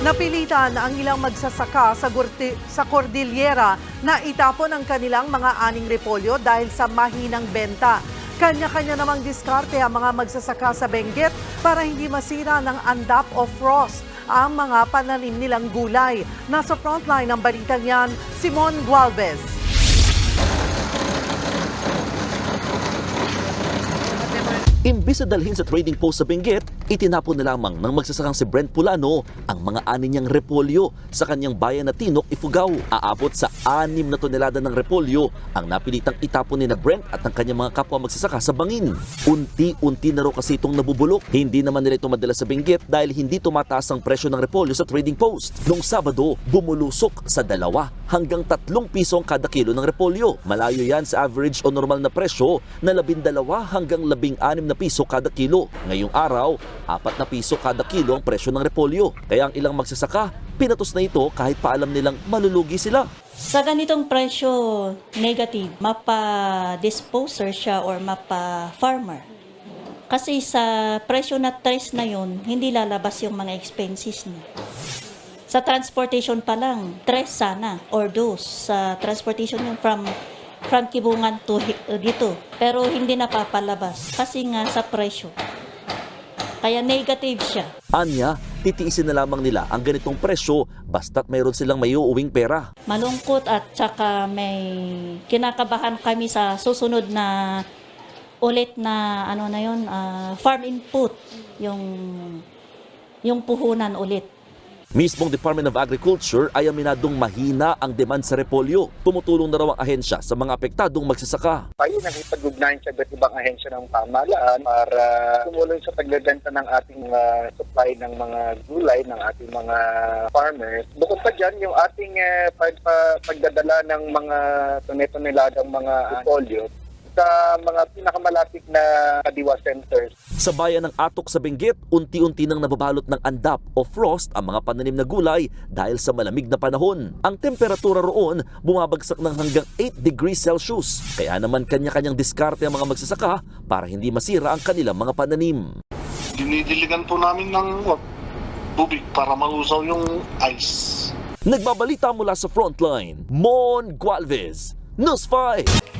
Napilitan ang ilang magsasaka sa, Gurti- sa Cordillera na itapon ang kanilang mga aning repolyo dahil sa mahinang benta. Kanya-kanya namang diskarte ang mga magsasaka sa Benguet para hindi masira ng andap o frost ang mga pananim nilang gulay. Nasa frontline ng balitang yan, Simon Gualvez. Imbis na dalhin sa trading post sa Benguet, itinapon na lamang ng magsasakang si Brent Pulano ang mga ani niyang repolyo sa kanyang bayan na Tinok, Ifugao. Aabot sa 6 na tonelada ng repolyo ang napilitang itapon ni na Brent at ang kanyang mga kapwa magsasaka sa bangin. Unti-unti na raw kasi itong nabubulok. Hindi naman nila ito madala sa Benguet dahil hindi tumataas ang presyo ng repolyo sa trading post. Noong Sabado, bumulusok sa dalawa hanggang tatlong piso ang kada kilo ng repolyo. Malayo yan sa average o normal na presyo na labindalawa hanggang labing anim na piso kada kilo. Ngayong araw, apat na piso kada kilo ang presyo ng repolyo. Kaya ang ilang magsasaka, pinatos na ito kahit paalam nilang malulugi sila. Sa ganitong presyo negative, mapa-disposer siya or mapa-farmer. Kasi sa presyo na tres na yun, hindi lalabas yung mga expenses niya. Sa transportation pa lang, tres sana or dos. Sa transportation yung from from Kibungan to dito. Pero hindi napapalabas kasi nga sa presyo. Kaya negative siya. Anya, titiisin na lamang nila ang ganitong presyo basta't mayroon silang may uuwing pera. malungkot at saka may kinakabahan kami sa susunod na ulit na ano na yon farm input yung yung puhunan ulit. Mismong Department of Agriculture ay aminadong mahina ang demand sa repolyo. Tumutulong na raw ang ahensya sa mga apektadong magsasaka. tayo nakipag-ugnayan sa iba't ibang ahensya ng pamahalaan para tumulong sa pagbebenta ng ating uh, supply ng mga gulay ng ating mga farmers. Bukod pa dyan, yung ating uh, pag, pa- pagdadala ng mga tonetoneladang mga repolyo sa mga pinakamalapit na kadiwa centers Sa bayan ng Atok sa Benguet, unti-unti nang nababalot ng andap o frost ang mga pananim na gulay dahil sa malamig na panahon. Ang temperatura roon bumabagsak ng hanggang 8 degrees Celsius. Kaya naman kanya-kanyang diskarte ang mga magsasaka para hindi masira ang kanilang mga pananim. dinidiligan po namin ng wag, tubig para mausaw yung ice. Nagbabalita mula sa frontline, Mon Gualvez, News 5.